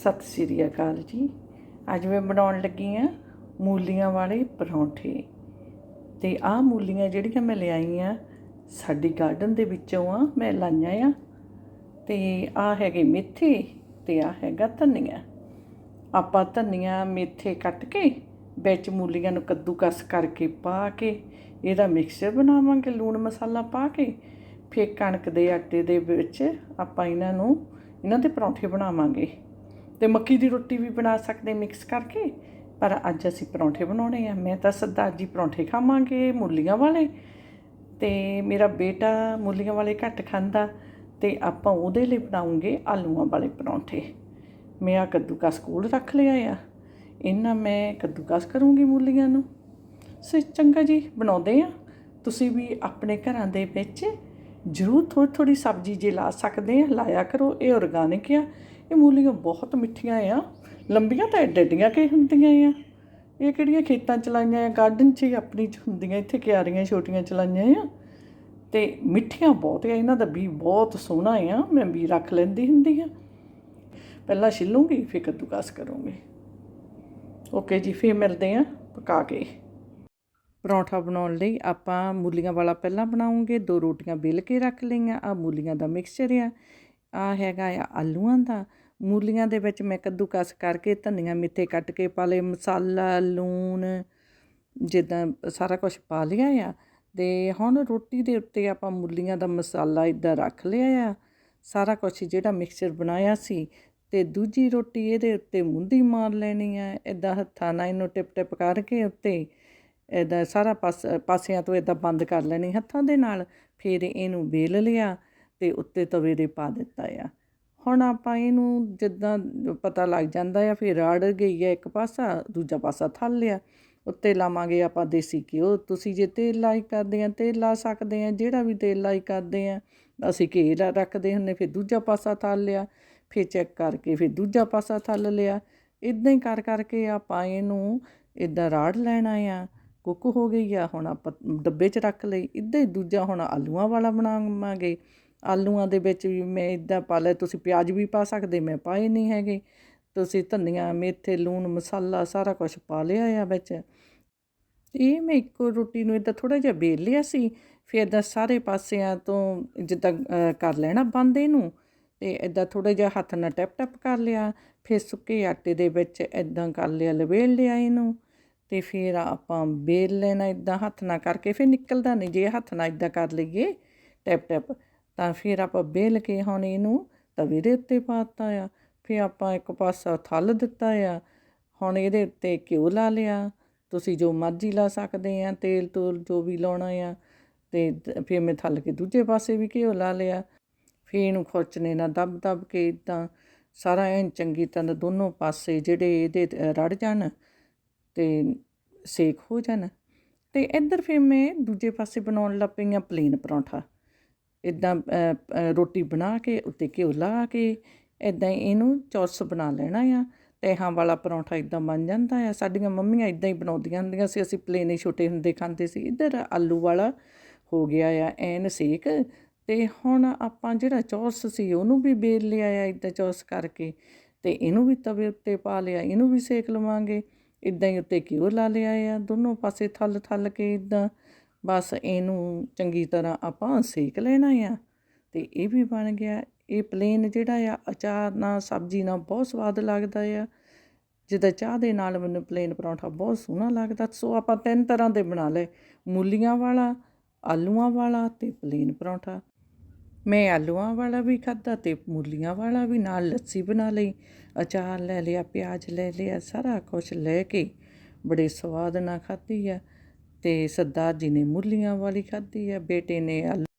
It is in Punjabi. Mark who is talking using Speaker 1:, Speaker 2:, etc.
Speaker 1: ਸਤਿ ਸ੍ਰੀ ਅਕਾਲ ਜੀ। ਅੱਜ ਮੈਂ ਬਣਾਉਣ ਲੱਗੀ ਆ ਮੂਲੀਆਂ ਵਾਲੇ ਪਰੌਂਠੇ। ਤੇ ਆਹ ਮੂਲੀਆਂ ਜਿਹੜੀਆਂ ਮੈਂ ਲਿਆਈ ਆ, ਸਾਡੀ ਗਾਰਡਨ ਦੇ ਵਿੱਚੋਂ ਆ, ਮੈਂ ਲਾਈਆਂ ਆ। ਤੇ ਆਹ ਹੈਗੇ ਮੇਥੇ ਤੇ ਆਹ ਹੈਗਾ ਧਨੀਆ। ਆਪਾਂ ਧਨੀਆ, ਮੇਥੇ ਕੱਟ ਕੇ ਵਿੱਚ ਮੂਲੀਆਂ ਨੂੰ ਕੱਦੂਕਸ ਕਰਕੇ ਪਾ ਕੇ, ਇਹਦਾ ਮਿਕਸਚਰ ਬਣਾਵਾਂਗੇ, ਲੂਣ ਮਸਾਲਾ ਪਾ ਕੇ। ਫਿਰ ਕਣਕ ਦੇ ਆਟੇ ਦੇ ਵਿੱਚ ਆਪਾਂ ਇਹਨਾਂ ਨੂੰ, ਇਹਨਾਂ ਦੇ ਪਰੌਂਠੇ ਬਣਾਵਾਂਗੇ। ਤੇ ਮੱਕੀ ਦੀ ਰੋਟੀ ਵੀ ਬਣਾ ਸਕਦੇ ਮਿਕਸ ਕਰਕੇ, ਪਰ ਅੱਜ ਅਸੀਂ ਪਰੌਂਠੇ ਬਣਾਉਣੇ ਆ। ਮੈਂ ਤਾਂ ਸਰਦਾਰ ਜੀ ਪਰੌਂਠੇ ਖਾਵਾਂਗੇ, ਮੂਲੀਆਂ ਵਾਲੇ। ਤੇ ਮੇਰਾ ਬੇਟਾ ਮੂਲੀਆਂ ਵਾਲੇ ਘੱਟ ਖਾਂਦਾ ਤੇ ਆਪਾਂ ਉਹਦੇ ਲਈ ਬਣਾਉਂਗੇ ਆਲੂਆਂ ਵਾਲੇ ਪਰੌਂਠੇ। ਮੈਂ ਆ ਕੱਦੂਕਸ ਕੋਲ ਰੱਖ ਲਿਆ ਆ। ਇਹਨਾਂ ਮੈਂ ਕੱਦੂਕਸ ਕਰੂੰਗੀ ਮੂਲੀਆਂ ਨੂੰ। ਸੋ ਚੰਗਾ ਜੀ, ਬਣਾਉਂਦੇ ਆ। ਤੁਸੀਂ ਵੀ ਆਪਣੇ ਘਰਾਂ ਦੇ ਵਿੱਚ ਜ਼ਰੂਰ ਥੋੜੀ ਥੋੜੀ ਸਬਜ਼ੀ ਜੇ ਲਾ ਸਕਦੇ ਆ, ਲਾਇਆ ਕਰੋ, ਇਹ ਆਰਗੈਨਿਕ ਆ। ਇਹ ਮੂਲੀਆਂ ਬਹੁਤ ਮਿੱਠੀਆਂ ਆ। ਲੰਬੀਆਂ ਤਾਂ ਐਡੇ ਐਡੀਆਂ ਕਿ ਹੁੰਦੀਆਂ ਆ। ਇਹ ਕਿਹੜੀਆਂ ਖੇਤਾਂ ਚ ਲਾਈਆਂ ਆ? ਗਾਰਡਨ 'ਚ ਹੀ ਆਪਣੀ 'ਚ ਹੁੰਦੀਆਂ, ਇੱਥੇ ਕਿਆਰੀਆਂ ਛੋਟੀਆਂ ਚ ਲਾਈਆਂ ਆ। ਤੇ ਮਿੱਠੀਆਂ ਬਹੁਤ ਆ, ਇਹਨਾਂ ਦਾ ਵੀ ਬਹੁਤ ਸੋਹਣਾ ਆ, ਮੈਂ ਵੀ ਰੱਖ ਲੈਂਦੀ ਹੁੰਦੀ ਆ। ਪਹਿਲਾਂ ਛਿੱਲੂੰਗੀ, ਫਿਰ ਕੱਦੂਕਸ ਕਰੂੰਗੀ। ਓਕੇ ਜੀ, ਫਿਰ ਮਿਲਦੇ ਆ, ਪਕਾ ਕੇ। ਪਰੌਂਠਾ ਬਣਾਉਣ ਲਈ ਆਪਾਂ ਮੂਲੀਆਂ ਵਾਲਾ ਪਹਿਲਾਂ ਬਣਾਉਂਗੇ, ਦੋ ਰੋਟੀਆਂ ਬੇਲ ਕੇ ਰੱਖ ਲਈਆਂ ਆ ਮੂਲੀਆਂ ਦਾ ਮਿਕਸਚਰ ਆ। ਆ ਹੈਗਾ ਆ ਆਲੂਆਂ ਦਾ। ਮੂਲੀਆਂ ਦੇ ਵਿੱਚ ਮੈਂ ਕੱਦੂਕਸ ਕਰਕੇ ਧਨੀਆ ਮਿੱਥੇ ਕੱਟ ਕੇ ਪਾ ਲਏ, ਮਸਾਲਾ, ਲੂਣ, ਜਿੱਦਾਂ ਸਾਰਾ ਕੁਝ ਪਾ ਲਿਆ ਆ। ਤੇ ਹੁਣ ਰੋਟੀ ਦੇ ਉੱਤੇ ਆਪਾਂ ਮੂਲੀਆਂ ਦਾ ਮਸਾਲਾ ਇਦਾਂ ਰੱਖ ਲਿਆ ਆ। ਸਾਰਾ ਕੁਝ ਜਿਹੜਾ ਮਿਕਸਚਰ ਬਣਾਇਆ ਸੀ ਤੇ ਦੂਜੀ ਰੋਟੀ ਇਹਦੇ ਉੱਤੇ ਮੁੰਦੀ ਮਾਰ ਲੈਣੀ ਆ ਇਦਾਂ ਹੱਥਾਂ ਨਾਲ ਇਹਨੂੰ ਟਿਪ ਟਿਪ ਕਰਕੇ ਉੱਤੇ ਇਦਾਂ ਸਾਰਾ ਪਾਸ, ਪਾਸਿਆਂ ਤੋਂ ਇਦਾਂ ਬੰਦ ਕਰ ਲੈਣੀ ਹੱਥਾਂ ਦੇ ਨਾਲ, ਫਿਰ ਇਹਨੂੰ ਵੇਲ ਲਿਆ ਤੇ ਉੱਤੇ ਤਵੇ ਦੇ ਪਾ ਦਿੱਤਾ ਆ। ਹੁਣ ਆਪਾਂ ਇਹਨੂੰ ਜਿੱਦਾਂ ਪਤਾ ਲੱਗ ਜਾਂਦਾ ਆ, ਫਿਰ ਰੜ ਗਈ ਹੈ ਇੱਕ ਪਾਸਾ, ਦੂਜਾ ਪਾਸਾ ਥੱਲ ਲਿਆ। ਉੱਤੇ ਲਾਵਾਂਗੇ ਆਪਾਂ ਦੇਸੀ ਘਿਓ। ਤੁਸੀਂ ਜੇ ਤੇਲ ਲਾਈ ਕਰਦੇ ਆ, ਤੇਲ ਲਾ ਸਕਦੇ ਆ, ਜਿਹੜਾ ਵੀ ਤੇਲ ਲਾਈ ਕਰਦੇ ਆ, ਅਸੀਂ ਘੇ ਲਾ ਰੱਖਦੇ ਹੁੰਨੇ ਫਿਰ ਦੂਜਾ ਪਾਸਾ ਥੱਲ ਲਿਆ, ਫਿਰ ਚੈੱਕ ਕਰਕੇ ਫਿਰ ਦੂਜਾ ਪਾਸਾ ਥੱਲ ਲਿਆ। ਇਦਾਂ ਹੀ ਕਰ ਕਰਕੇ ਆਪਾਂ ਇਹਨੂੰ ਇਦਾਂ ਰਾੜ ਲੈਣਾ ਆ, ਕੁੱਕ ਹੋ ਗਈ ਆ, ਹੁਣ ਆਪਾਂ ਡੱਬੇ 'ਚ ਰੱਖ ਲਈ। ਇਦਾਂ ਹੀ ਦੂਜਾ ਹੁਣ ਆਲੂਆਂ ਵਾਲਾ ਬਣਾਵਾਂਗੇ। ਆਲੂਆਂ ਦੇ ਵਿੱਚ ਵੀ ਮੈਂ ਇਦਾਂ ਪਾ ਲਿਆ, ਤੁਸੀਂ ਪਿਆਜ਼ ਵੀ ਪਾ ਸਕਦੇ, ਮੈਂ ਪਾਏ ਨਹੀਂ ਹੈਗੇ। ਤੁਸੀਂ ਧਨੀਆ, ਮੇਥੇ, ਲੂਣ, ਮਸਾਲਾ ਸਾਰਾ ਕੁਝ ਪਾ ਲਿਆ ਆ ਵਿੱਚ। ਇਹ ਮੈਂ ਇੱਕੋ ਰੋਟੀ ਨੂੰ ਇਦਾਂ ਥੋੜਾ ਜਿਹਾ ਵੇਲ ਲਿਆ ਸੀ, ਫਿਰ ਇਦਾਂ ਸਾਰੇ ਪਾਸਿਆਂ ਤੋਂ ਜਿੱਦਾਂ ਕਰ ਲੈਣਾ ਬੰਦ ਇਹਨੂੰ। ਤੇ ਇਦਾਂ ਥੋੜਾ ਜਿਹਾ ਹੱਥ ਨਾਲ ਟੈਪ ਟੈਪ ਕਰ ਲਿਆ, ਫਿਰ ਸੁੱਕੇ ਆਟੇ ਦੇ ਵਿੱਚ ਇਦਾਂ ਕਰ ਲਿਆ, ਲਵੇਲ ਲਿਆ ਇਹਨੂੰ। ਤੇ ਫਿਰ ਆਪਾਂ ਵੇਲ ਲੈਣਾ ਇਦਾਂ ਹੱਥ ਨਾਲ ਕਰਕੇ, ਫਿਰ ਨਿਕਲਦਾ ਨਹੀਂ ਜੇ ਹੱਥ ਨਾਲ ਇਦਾਂ ਕਰ ਲਈਏ, ਟੈਪ ਟੈਪ। ਤਾਂ ਫਿਰ ਆਪਾਂ ਵੇਲ ਕੇ ਹੁਣ ਇਹਨੂੰ ਤਵੇ ਦੇ ਉੱਤੇ ਪਾਤਾ ਆ। ਫਿਰ ਆਪਾਂ ਇੱਕ ਪਾਸਾ ਥੱਲ ਦਿੱਤਾ ਆ। ਹੁਣ ਇਹਦੇ ਉੱਤੇ ਘਿਓ ਲਾ ਲਿਆ। ਤੁਸੀਂ ਜੋ ਮਰਜ਼ੀ ਲਾ ਸਕਦੇ ਆ, ਤੇਲ ਤੂਲ ਜੋ ਵੀ ਲਾਉਣਾ ਆ। ਤੇ ਫਿਰ ਮੈਂ ਥੱਲ ਕੇ ਦੂਜੇ ਪਾਸੇ ਵੀ ਘਿਓ ਲਾ ਲਿਆ। ਫਿਰ ਇਹਨੂੰ ਖੁਰਚਣੇ ਨਾਲ ਦਬ ਦਬ ਕੇ ਇਦਾਂ ਸਾਰਾ ਐਨ ਚੰਗੀ ਤਰ੍ਹਾਂ ਦੋਨੋਂ ਪਾਸੇ ਜਿਹੜੇ ਇਹਦੇ ਰੜ ਜਾਣ ਤੇ ਸੇਕ ਹੋ ਜਾਣ। ਤੇ ਇੱਧਰ ਫਿਰ ਮੈਂ ਦੂਜੇ ਪਾਸੇ ਬਣਾਉਣ ਲੱਗ ਪਈ ਆ ਪਲੇਨ ਪਰੌਂਠਾ। ਇਦਾਂ ਰੋਟੀ ਬਣਾ ਕੇ, ਉੱਤੇ ਘਿਓ ਲਾ ਕੇ ਇਦਾਂ ਇਹਨੂੰ ਚੌਰਸ ਬਣਾ ਲੈਣਾ ਆ। ਤਹਾਂ ਵਾਲਾ ਪਰੌਂਠਾ ਇਦਾਂ ਬਣ ਜਾਂਦਾ ਆ। ਸਾਡੀਆਂ ਮੰਮੀਆਂ ਇਦਾਂ ਹੀ ਬਣਾਉਂਦੀਆਂ ਹੁੰਦੀਆਂ ਸੀ। ਅਸੀਂ ਪਲੇਨ ਹੀ ਛੋਟੇ ਹੁੰਦੇ ਖਾਂਦੇ ਸੀ। ਇੱਧਰ ਆਲੂ ਵਾਲਾ ਹੋ ਗਿਆ ਆ, ਐਨ ਸੇਕ। ਤੇ ਹੁਣ ਆਪਾਂ ਜਿਹੜਾ ਚੌਰਸ ਸੀ, ਉਹਨੂੰ ਵੀ ਬੇਲ ਲਿਆ ਆ ਇਦਾਂ ਚੌਰਸ ਕਰਕੇ। ਤੇ ਇਹਨੂੰ ਵੀ ਤਵੇ ਉੱਤੇ ਪਾ ਲਿਆ, ਇਹਨੂੰ ਵੀ ਸੇਕ ਲਵਾਂਗੇ। ਇਦਾਂ ਹੀ ਉੱਤੇ ਘਿਓ ਲਾ ਲਿਆ ਆ। ਦੋਨੋਂ ਪਾਸੇ ਥੱਲ ਥੱਲ ਕੇ ਇਦਾਂ ਬਸ ਇਹਨੂੰ ਚੰਗੀ ਤਰ੍ਹਾਂ ਆਪਾਂ ਸੇਕ ਲੈਣਾ ਆ। ਤੇ ਇਹ ਵੀ ਬਣ ਗਿਆ। ਇਹ ਪਲੇਨ ਜਿਹੜਾ ਆ, ਅਚਾਰ ਨਾਲ, ਸਬਜ਼ੀ ਨਾਲ ਬਹੁਤ ਸਵਾਦ ਲੱਗਦਾ ਆ। ਜਿੱਦਾਂ ਚਾਹ ਦੇ ਨਾਲ ਮੈਨੂੰ ਪਲੇਨ ਪਰੌਂਠਾ ਬਹੁਤ ਸੋਹਣਾ ਲੱਗਦਾ। ਸੋ ਆਪਾਂ ਤਿੰਨ ਤਰ੍ਹਾਂ ਦੇ ਬਣਾ ਲਏ। ਮੂਲੀਆਂ ਵਾਲਾ, ਆਲੂਆਂ ਵਾਲਾ ਤੇ ਪਲੇਨ ਪਰੌਂਠਾ। ਮੈਂ ਆਲੂਆਂ ਵਾਲਾ ਵੀ ਖਾਧਾ ਤੇ ਮੂਲੀਆਂ ਵਾਲਾ ਵੀ ਨਾਲ ਲੱਸੀ ਬਣਾ ਲਈ। ਅਚਾਰ ਲੈ ਲਿਆ, ਪਿਆਜ਼ ਲੈ ਲਿਆ, ਸਾਰਾ ਕੁਝ ਲੈ ਕੇ ਬੜੇ ਸਵਾਦ ਨਾਲ ਖਾਧੀ ਆ। ਅਤੇ ਸਰਦਾਰ ਜੀ ਨੇ ਮੂਲੀਆਂ ਵਾਲੀ ਖਾਧੀ ਹੈ ਬੇਟੇ ਨੇ ਆਲੂ